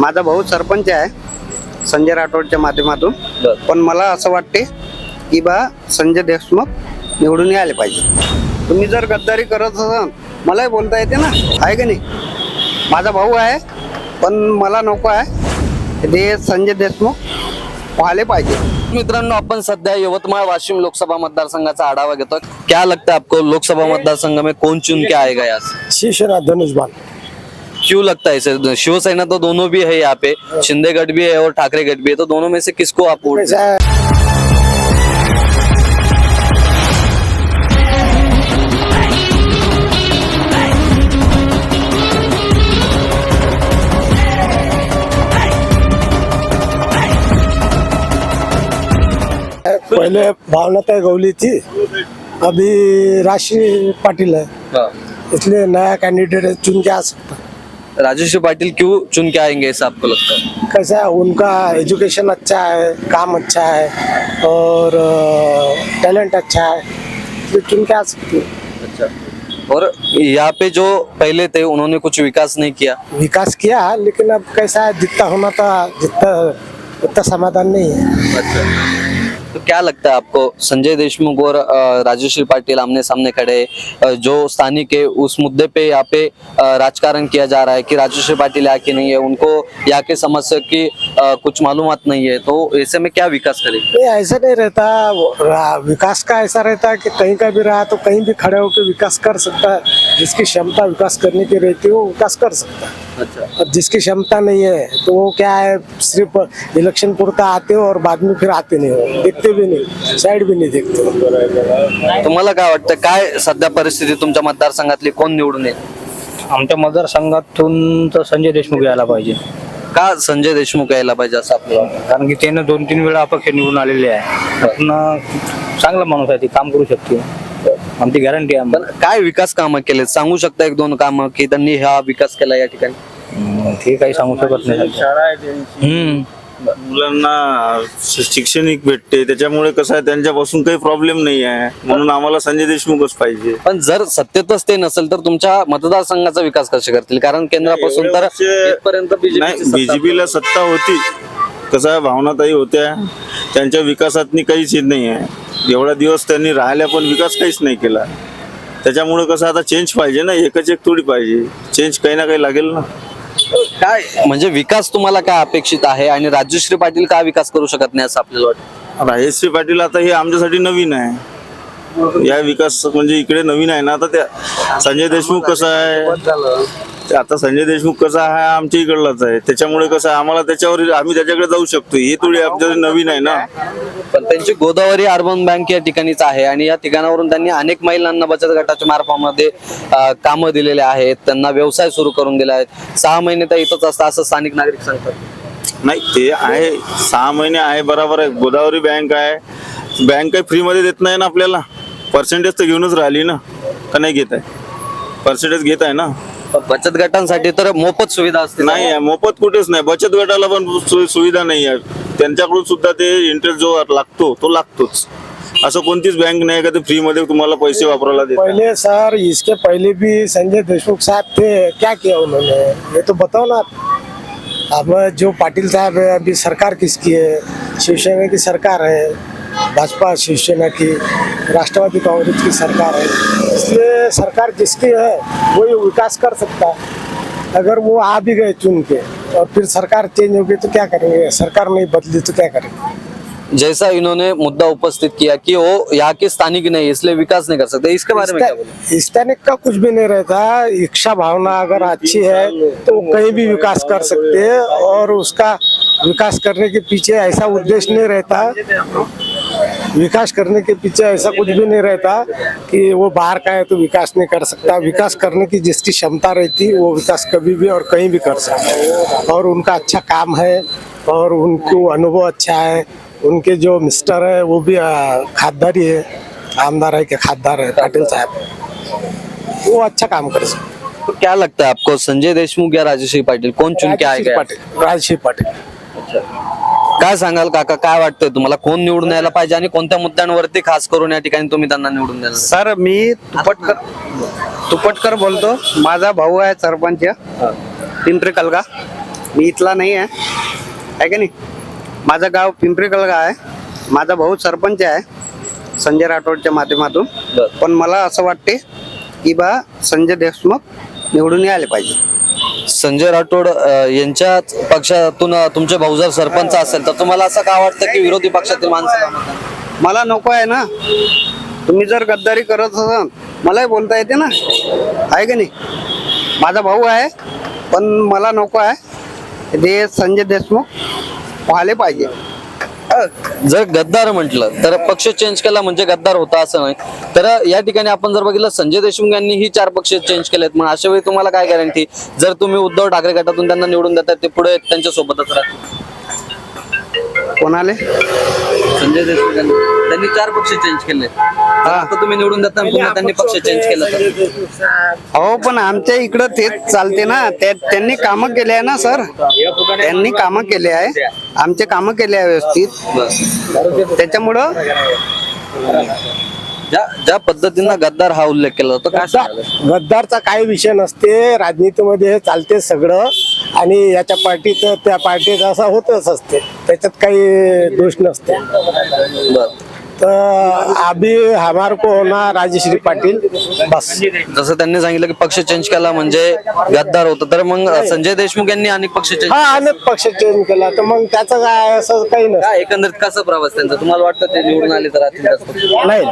माझा भाऊ सरपंच आहे संजय राठोडच्या माध्यमातून. बर. पण मला असं वाटते की बा संजय देशमुख निवडून यायला पाहिजे. तुम्ही जर गद्दारी करत असाल मलाही बोलता येते ना. आहे का नाही? माझा भाऊ आहे पण मला नको आहे ते संजय देशमुख व्हायला पाहिजे. मित्रांनो आपण सध्या यवतमाळ वाशिम लोकसभा मतदारसंघाचा आढावा घेतो क्या लगता है आपको लोकसभा मतदारसंघ में कौन चुन के आएगा शिवसेना धनुषबाण क्यों लगता है इसे? शिवसेना तो दोनों भी है यहाँ पे। शिंदे गढ़ भी है और ठाकरे गढ़ भी है। तो दोनों में से किसको आप वोट पहले भावनाता गौली थी। अभी राशि पाटिल है। हाँ। इसलिए नया कैंडिडेट चुन के आ सकता। राजेश पाटिल क्यों चुन के आएँगे ऐसा आपको लगता है? कैसा है? उनका एजुकेशन अच्छा है काम अच्छा है और टैलेंट अच्छा है इसलिए चुन के आ सकते हैं। अच्छा। और यहाँ पे जो पहले थे उन्होंने कुछ विकास नहीं किया? विकास किया लेकिन अब कैसा है जितना होना था जितना उतना समाधान नहीं है। अच्छा। तो क्या लगता है आपको? संजय देशमुख और राजेश्री पाटिल आमने सामने खड़े जो स्थानिक है उस मुद्दे पे यहाँ पे राजकारण किया जा रहा है कि राजेश्री पाटिल यहाँ की नहीं है, उनको यहाँ के समस्या की कुछ मालूमात नहीं है तो ऐसे में क्या विकास करेंगे? ऐसा नहीं रहता विकास का ऐसा रहता है कि कहीं का भी रहा तो कहीं भी खड़े होकर विकास कर सकता है। जिसकी क्षमता विकास करने की रहती है वो विकास कर सकता है। अच्छा। और जिसकी क्षमता नहीं है तो वो क्या है सिर्फ इलेक्शन पुरता आते हो और बाद में फिर आते नहीं हो देखते भी नहीं साइड भी नहीं देखते। तुम्हाला काय वाटतं काय सध्या परिस्थिती तुमच्या मतदारसंघातली कोण निवडून येईल? आमच्या मतदारसंघातून तर संजय देशमुख यायला पाहिजे. का संजय देशमुख यायला पाहिजे असं आपल्याला वाटतं? कारण की त्यानं दोन तीन वेळा अपक्ष निवडून आलेले आहे. पुन्हा चांगला माणूस आहे ते काम करू शकते आमची गॅरंटी आहे पण काय विकास कामं केले सांगू शकता एक दोन कामं की त्यांनी हा विकास केला या ठिकाणी? हम्म, ते काही सांगू शकत नाही. शाळा आहे त्यांची. हम्म. मुलांना श- शैक्षणिक भेटते. त्याच्यामुळे कसं आहे त्यांच्यापासून काही प्रॉब्लेम नाही आहे. म्हणून आम्हाला संजय देशमुखच पाहिजे. पण जर सत्तेतच ते नसेल तर तुमच्या मतदारसंघाचा विकास कसे करतील? कारण केंद्रापासून तर एवढ्या वर्ष- इथपर्यंत नाही बीजेपी बीजेपीला सत्ता होती. कसं आहे भावनाताई होत्या. त्यांच्या विकासात काहीच येत नाही आहे. एवढा दिवस त्यांनी राहिल्या पण विकास काहीच नाही केला. त्याच्यामुळे कसं आता चेंज पाहिजे ना एकच एक थोडी पाहिजे. चेंज काही ना काही लागेल ना. काय? म्हणजे विकास तुम्हाला काय अपेक्षित आहे आणि राजश्री पाटील का विकास करू शकत नाही असं आपल्याला वाटतं? राजेश्री पाटील आता हे आमच्यासाठी नवीन आहे. या विकास म्हणजे इकडे नवीन आहे ना आता त्या संजय देशमुख कसं आहे? आता संजय देशमुख कसा आहे आमच्या इकडलाच आहे. त्याच्यामुळे कसं आहे आम्हाला त्याच्यावर आम्ही त्याच्याकडे जाऊ शकतो. हे थोडी आमच्यासाठी नवीन आहे ना. पण त्यांची गोदावरी अर्बन बँक या ठिकाणीच आहे आणि या ठिकाणावरून त्यांनी अनेक महिलांना बचत गटाच्या मार्फामध्ये अं, कामं दिलेले आहेत. त्यांना व्यवसाय सुरू करून दिले आहेत सहा महिने त्या इथंच असतात असं स्थानिक नागरिक सांगतात. नाही ते आहे. सहा महिने आहे बरोबर आहे. गोदावरी बँक आहे. बँक काही फ्रीमध्ये देत नाही ना आपल्याला. पर्सेंटेज तर घेऊनच राहिली ना. का नाही घेत आहे? पर्सेंटेज घेत आहे ना? बचत गटांसाठी तर मोफत सुविधा असते नाही मोफत कुठेच नाही. बचत गटाला पण सु- सुविधा नाही आहे. त्यांच्याकडून सुद्धा ते इंटरेस्ट जो लागतो तो लागतोच. असं कोणतीच बँक नाही का ते फ्री मध्ये तुम्हाला पैसे वापरायला देत पहले सर इसके पहले भी संजय देशमुख साहब थे. क्या किया उन्होंने? ये तो बताओ ना अब जो पाटिल साहब है अभी सरकार किसकी है? शिवसेना की सरकार है. भाजपा शिवसेना की राष्ट्रवादी कांग्रेस की सरकार है। इसलिए सरकार जिसकी है वही विकास कर सकता है। अगर वो आ भी गए चुन के और फिर सरकार चेंज हो गई तो क्या करेंगे? सरकार नहीं बदली तो क्या करेंगे? जैसा इन्होंने मुद्दा उपस्थित किया कि वो यहाँ के स्थानिक नहीं इसलिए विकास नहीं कर सकते। इसके बारे में क्या स्थानिक का कुछ भी नहीं रहता। इच्छा भावना अगर अच्छी है तो कहीं भी विकास कर सकते हैं और उसका विकास करने के पीछे ऐसा उद्देश्य नहीं रहता। विकास करने के पीछे ऐसा कुछ भी नहीं रहता कि वो बाहर का है तो विकास नहीं कर सकता। विकास करने की जिसकी क्षमता रहती वो विकास कभी भी और कहीं भी कर सकता और उनका अच्छा काम है और उनको अनुभव अच्छा है। उनके जो मिस्टर है वो भी आ, खासदारी है। आमदार है के खासदार है पाटिल साहब। वो अच्छा काम कर सकते तो क्या लगता है आपको संजय देशमुख या राजेश्री पाटील? कोण चुन के आएगा? पाटील राजश्री पाटील। काय सांगाल काका? काय वाटतंय तुम्हाला? कोण निवडून यायला पाहिजे आणि कोणत्या मुद्द्यांवरती खास करून या ठिकाणी तुम्ही त्यांना निवडून देणार सर मी तुपटकर तुपटकर बोलतो. माझा भाऊ आहे सरपंच. पिंपरी कलगा. मी इथला नाही आहे. आहे का नाही? माझं गाव पिंपरी कलगा आहे. माझा भाऊ सरपंच आहे. संजय राठोडच्या माध्यमातून. पण मला असं वाटते की बा संजय देशमुख निवडून यायला पाहिजे. संजय राठोड यांच्याच पक्षातून तुमचे भाऊ जर सरपंच असेल तर तुम्हाला असं का वाटतं की विरोधी पक्षातील माणसं मला नको आहे ना. तुम्ही जर गद्दारी करत असाल मलाही बोलता येते ना. आहे का नाही? माझा भाऊ आहे पण मला नको आहे. ते संजय देशमुख व्हायला पाहिजे. जर गद्दार म्हटलं तर पक्ष चेंज केला म्हणजे गद्दार होता असं नाही. तर या ठिकाणी आपण जर बघितलं संजय देशमुख यांनी ही चार पक्ष चेंज केलेत. मग अशा वेळी तुम्हाला काय गॅरंटी जर तुम्ही उद्धव ठाकरे गटातून त्यांना निवडून देतात ते पुढे त्यांच्या सोबतच राहतील. कोणाले? संजय देशमुख यांनी त्यांनी चार पक्ष चेंज केले. आता तुम्ही निवडून देता आणि पुन्हा त्यांनी पक्ष चेंज केला तर. हो पण आमच्या इकडं तेच चालते ना. त्या त्यांनी कामं केले आहे ना सर? त्यांनी कामं केले आहे. आमचे कामं केले आहे व्यवस्थित. त्याच्यामुळं ज्या ज्या पद्धतीनं गद्दार हा उल्लेख केला जातो काय सांगाल? गद्दारचा काही विषय नसते. राजनीतीमध्ये हे चालते सगळं. आणि याच्या पार्टीचं त्या पार्टीचं असं होतच असते त्याच्यात काही दोष नसते बरं. तर अभी हमार को होना राजश्री पाटील बस. जसं त्यांनी सांगितलं की पक्ष चेंज केला म्हणजे गद्दार होतं. तर मग संजय देशमुख यांनी अनेक पक्ष चेंज हा अनेक पक्ष चेंज केला. तर मग त्याचं काय असं काही नसतं काय एकंदरीत कसा प्रवास त्यांचा? तुम्हाला वाटतं ते निवडून आले तर राहतील जास्त? नाही.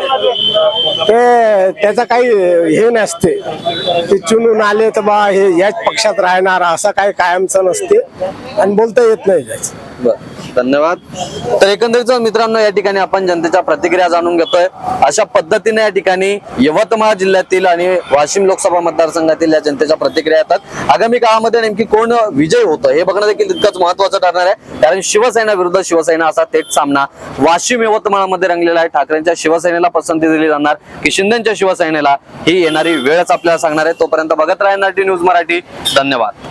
ते त्याचं काही हे नसते. ते चुनून आले तर बा हे याच पक्षात राहणार असं काही कायमचं नसते. आणि बोलता येत नाही त्याचं. बरं. धन्यवाद. तर एकंदरीत मित्रांनो या ठिकाणी आपण जनतेच्या प्रतिक्रिया जाणून घेतोय. अशा पद्धतीने या ठिकाणी यवतमाळ जिल्ह्यातील आणि वाशिम लोकसभा मतदारसंघातील या जनतेच्या प्रतिक्रिया येतात. आगामी काळामध्ये नेमकी कोण विजय होतं हे बघणं देखील तितकंच महत्वाचं ठरणार आहे. कारण शिवसेना विरुद्ध शिवसेना असा थेट सामना वाशिम यवतमाळमध्ये रंगलेला आहे. ठाकरेंच्या शिवसेनेला पसंती दिली जाणार की शिंदेच्या शिवसेनेला ही येणारी वेळच आपल्याला सांगणार आहे. तोपर्यंत बघत राहणार न्यूज मराठी. धन्यवाद.